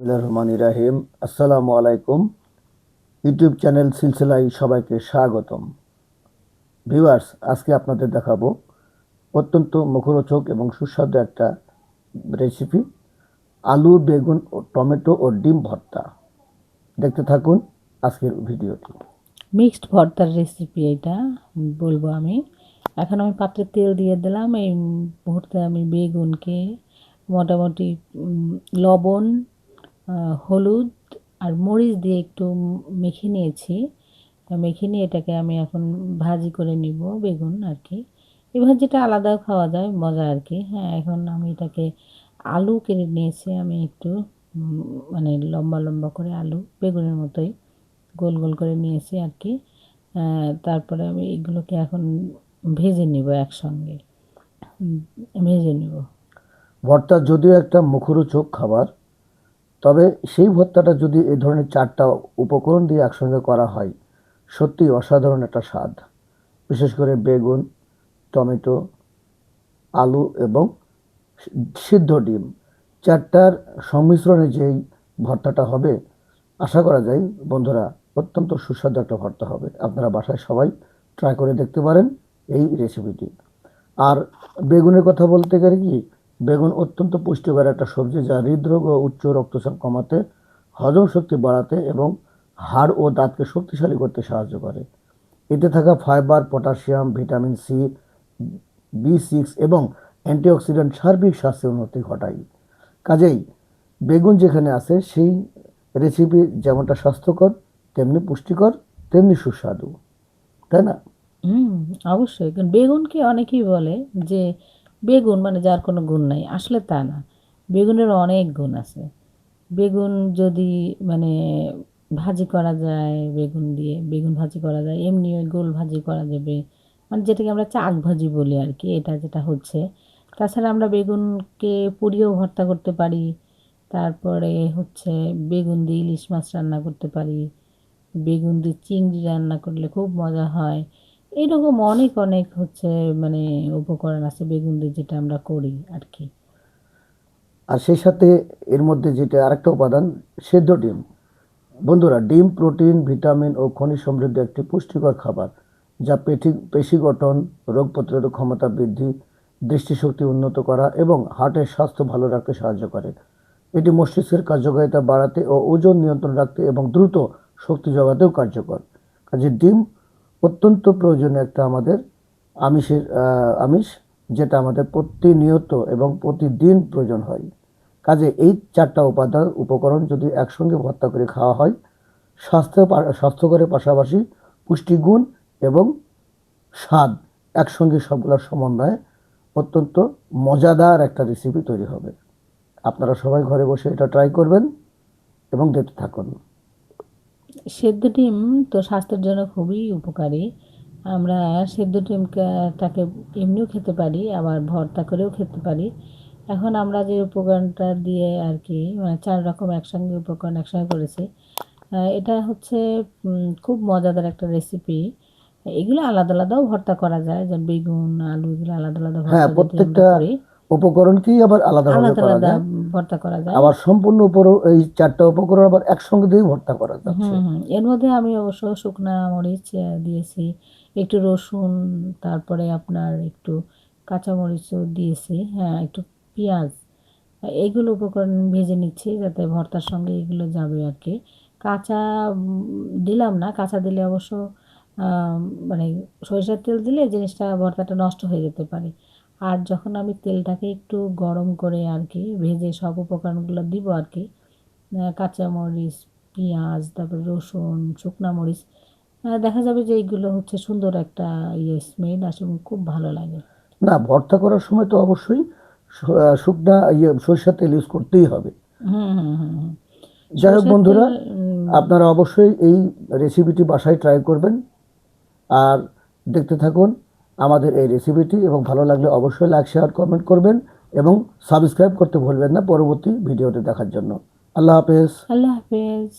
রহমান রাহিম আসসালামু আলাইকুম YouTube channel সিলসিলায় সবাইকে স্বাগতম। ভিউয়ার্স, আজকে আপনাদের দেখাবো অত্যন্ত মুখরোচক এবং সুস্বাদু একটা রেসিপি, আলু, বেগুন ও টমেটো ও ডিম ভর্তা। দেখতে থাকুন আজকের ভিডিওটি। মিক্সড ভর্তার রেসিপি এটা, বলব আমি। এখন আমি পাত্রে তেল দিয়ে দিলাম। এই মুহূর্তে আমি বেগুনকে মোটামুটি লবণ হলুদ আর মরিচ দিয়ে একটু মেখে নিয়েছি। মেখে নিয়ে এটাকে আমি এখন ভাজি করে নিব, বেগুন আর কি। এই ভাজিটা আলাদাও খাওয়া যায়, মজা আর কি। হ্যাঁ এখন আমি এটাকে আলু কেটে নিয়েছি আমি একটু মানে লম্বা লম্বা করে আলু, বেগুনের মতোই গোল গোল করে নিয়েছি আর কি। তারপরে আমি এগুলোকে এখন ভেজে নিব একসঙ্গে। ভেজে নিব। ভর্তা যদিও একটা মুখরোচক খাবার তবে সেই ভর্তাটা যদি এই ধরনের চারটা উপকরণ দিয়ে একসঙ্গে করা হয়, সত্যি অসাধারণ একটা স্বাদ। বিশেষ করে বেগুন, টমেটো, আলু এবং সিদ্ধ ডিম। চারটার সংমিশ্রণে যেই ভর্তাটা হবে, আশা করা যায় বন্ধুরা অত্যন্ত সুস্বাদু একটা ভর্তা হবে। আপনারা বাসায় সবাই ট্রাই করে দেখতে পারেন এই রেসিপিটি আর বেগুনের কথা বলতে গেলে কি বেগুন অত্যন্ত পুষ্টিকর একটা সবজি যা হৃদরোগ ও উচ্চ রক্তচাপ কমাতে, হজম শক্তি বাড়াতে এবং হাড় ও দাঁতকে শক্তিশালী করতে সাহায্য করে। এতে থাকা fibre, potassium, vitamin C, B six এবং অ্যান্টিঅক্সিডেন্ট সার্বিক স্বাস্থ্যের উন্নতি ঘটায়। কাজেই বেগুন যেখানে আছে, সেই রেসিপি যেমনটা স্বাস্থ্যকর, তেমনি পুষ্টিকর, তেমনি সুস্বাদু। তাই না? হুম, অবশ্যই। বেগুনকে অনেকেই বলে যে বেগুন মানে যার কোনো গুণ নাই, আসলে তা না। বেগুনের অনেক গুণ আছে। বেগুন যদি মানে ভাজি করা যায় বেগুন দিয়ে, বেগুন ভাজি করা যায়, এমনি ওই গোল ভাজি করা যাবে। মানে যেটাকে আমরা চাক ভাজি বলি আর কি, এটা যেটা হচ্ছে। তাছাড়া আমরা বেগুনকে পুড়িয়েও ভর্তা করতে পারি, তারপরে হচ্ছে বেগুন দিয়ে ইলিশ মাছ রান্না করতে পারি, বেগুন দিয়ে চিংড়ি রান্না করলে খুব মজা হয়। এইরকম অনেক অনেক হচ্ছে মানে উপকরণ আছে বেগুন দিয়ে যেটা আমরা করি আর কি আর সেই সাথে এর মধ্যে যেটা আরেকটা উপাদান, সেদ্ধ ডিম। বন্ধুরা, ডিম, প্রোটিন, ভিটামিন ও খনিজ সমৃদ্ধ একটি পুষ্টিকর খাবার, যা পেটি, পেশি গঠন, রোগ প্রতিরোধক ক্ষমতা বৃদ্ধি, দৃষ্টিশক্তি উন্নত করা এবং হার্টের স্বাস্থ্য ভালো রাখতে সাহায্য করে। এটি মস্তিষ্কের কার্যকারিতা বাড়াতে ও ওজন নিয়ন্ত্রণ রাখতে এবং দ্রুত শক্তি জোগাতেও কার্যকর। কাজে ডিম অত্যন্ত প্রয়োজনীয় একটা আমাদের আমিষের আমিষ, যেটা আমাদের প্রতিনিয়ত এবং প্রতিদিন প্রয়োজন হয়। কাজে এই চারটা উপাদান, উপকরণ যদি একসঙ্গে ভর্তা করে খাওয়া হয়, স্বাস্থ্য স্বাস্থ্যকরের পাশাপাশি পুষ্টিগুণ এবং স্বাদ একসঙ্গে সবগুলোর সমন্বয়ে অত্যন্ত মজাদার একটা রেসিপি তৈরি হবে। আপনারা সবাই ঘরে বসে এটা ট্রাই করবেন এবং দেখতে থাকুন। সেদ্ধ ডিম তো স্বাস্থ্যের জন্য খুবই উপকারী। আমরা সেদ্ধ ডিমটাকে এমনিও খেতে পারি আবার ভর্তা করেও খেতে পারি। এখন আমরা যে উপকরণটা দিয়ে আর কি মানে চার রকম একসঙ্গে উপকরণ একসঙ্গে করেছি এটা হচ্ছে খুব মজাদার একটা রেসিপি এগুলো আলাদা আলাদাও ভর্তা করা যায় যেমন বেগুন আলু এগুলো আলাদা আলাদা ভর্তা হ্যাঁ যদি করি। উপকরণকেই আবার আলাদা করা আলাদা যায়? ভর্তা করা যায়। আবার সম্পূর্ণ উপর এই চারটা উপকরণ আবার একসঙ্গে দিয়ে ভর্তা করা যাচ্ছে। হুম হুম। এর মধ্যে আমি অবশ্য শুকনা মরিচ দিয়েছি। একটু রসুন তারপরে আপনার একটু কাঁচা কাঁচামরিচও দিয়েছি। হ্যাঁ একটু পেঁয়াজ। এইগুলো উপকরণ ভেজে নিচ্ছি যাতে ভর্তার সঙ্গে এগুলো যাবে আর কি। কাঁচা দিলাম না। কাঁচা দিলে অবশ্য মানে সরিষার তেল দিলে জিনিসটা ভর্তাটা নষ্ট হয়ে যেতে পারে। আর যখন আমি তেলটাকে একটু গরম করে আর কি ভেজে সব উপকরণগুলো দিব আর কি কাঁচামরিচ পেঁয়াজ তারপরে রসুন শুকনা মরিচ দেখা যাবে যে এইগুলো হচ্ছে সুন্দর একটা ইয়ে স্মেল আসে খুব ভালো লাগে। না ভর্তা করার সময় তো অবশ্যই শুকনা ইয়ে সরিষার তেল ইউজ করতেই হবে। হুম হুম হুম হুম। যাই হোক বন্ধুরা আপনারা অবশ্যই এই রেসিপিটি বাসায় ট্রাই করবেন। আর দেখতে থাকুন আমাদের এই রেসিপিটি এবং ভালো লাগলে অবশ্যই লাইক শেয়ার কমেন্ট করবেন এবং সাবস্ক্রাইব করতে ভুলবেন না পরবর্তী ভিডিওটি দেখার জন্য। আল্লাহ হাফেজ। আল্লাহ হাফেজ।